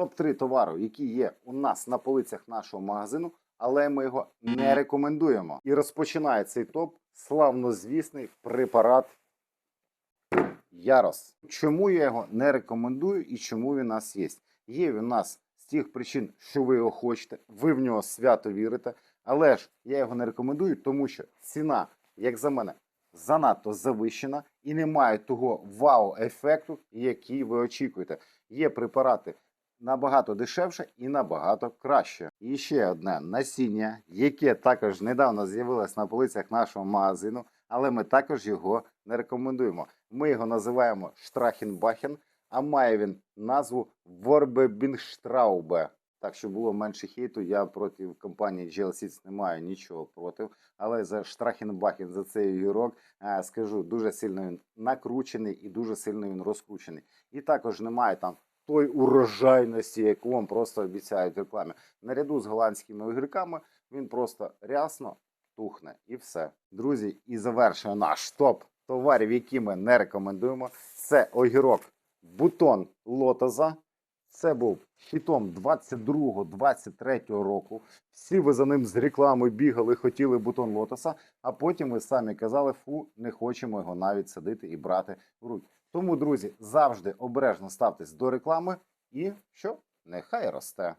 Топ-3 товару, які є у нас на полицях нашого магазину, але ми його не рекомендуємо. І розпочинає цей топ славнозвісний препарат Ярос. Чому я його не рекомендую і чому він у нас є? Є він у нас з тих причин, що ви його хочете, ви в нього свято вірите, але ж я його не рекомендую, тому що ціна, як за мене, занадто завищена і немає того вау-ефекту, який ви очікуєте. Є препарати набагато дешевше і набагато краще. І ще одне насіння, яке також недавно з'явилось на полицях нашого магазину, але ми також його не рекомендуємо. Ми його називаємо Штрахенбахен, а має він назву Ворбебінгштраубе. Так що було менше хейту, я проти компанії GL не маю нічого проти. Але за Штрахенбахен, за цей огірок, е, скажу, дуже сильно він накручений і дуже сильно він розкручений. І також немає там той урожайності, яку вам просто обіцяють в рекламі. Наряду з голландськими огірками він просто рясно тухне і все. Друзі, і завершує наш топ товарів, які ми не рекомендуємо. Це огірок бутон лотоза. Це був хітом 22-23 року. Всі ви за ним з реклами бігали, хотіли бутон лотоса, а потім ви самі казали, фу, не хочемо його навіть садити і брати в руки. Тому, друзі, завжди обережно ставтесь до реклами і що? Нехай росте.